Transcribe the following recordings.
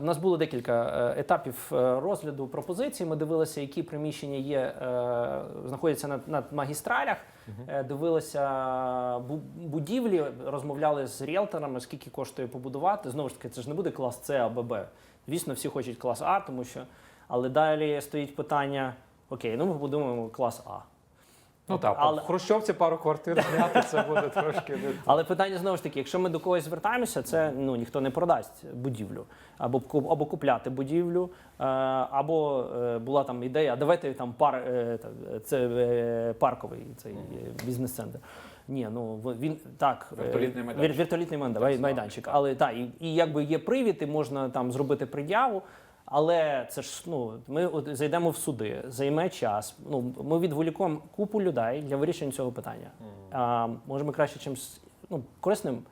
У нас було декілька е, етапів е, розгляду пропозицій. Ми дивилися, які приміщення є, е, знаходяться на, на магістралях. Дивилися будівлі, розмовляли з ріелторами, скільки коштує побудувати. Знову ж таки, це ж не буде клас С або Б. Звісно, всі хочуть клас А, тому що. Але далі стоїть питання: окей, ну ми побудуємо клас А. Ну так, Але- в Хрущовці пару квартир зняти це буде трошки. Але питання знову ж таки, якщо ми до когось звертаємося, це ну ніхто не продасть будівлю або ку- або купляти будівлю, е, або е, була там ідея, давайте там пар е, це парковий цей бізнес-центр. Ні, ну в- він так е, Вертолітний вір- майданчик. вертолітний майданчик. Але так, і, і якби є привід, і можна там зробити пред'яву. Але це ж ну ми от зайдемо в суди, займе час. Ну ми відволіком купу людей для вирішення цього питання. А, може, ми краще чимось ну, корисним.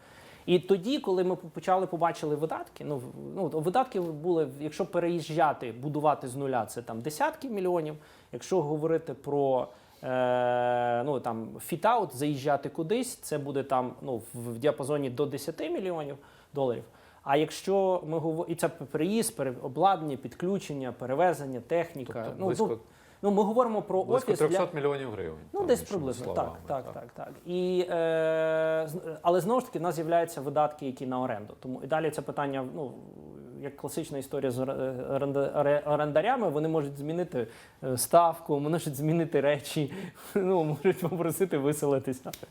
І тоді, коли ми почали побачили видатки, ну, ну видатки були, якщо переїжджати, будувати з нуля, це там десятки мільйонів. Якщо говорити про е, ну там фітаут, заїжджати кудись, це буде там ну в, в діапазоні до 10 мільйонів доларів. А якщо ми говоримо, і це переїзд, переобладнання, підключення, перевезення, техніка. Тобто ну, близько- ну, ну, ми говоримо про Близько офіс 300 для... мільйонів гривень. Ну, там, десь приблизно. словами, так, так, так, так. І, е, але знову ж таки, в нас з'являються видатки, які на оренду. Тому і далі це питання, ну, як класична історія з оре- оренда- оре- орендарями, вони можуть змінити е, ставку, можуть змінити речі, ну, можуть попросити виселитися.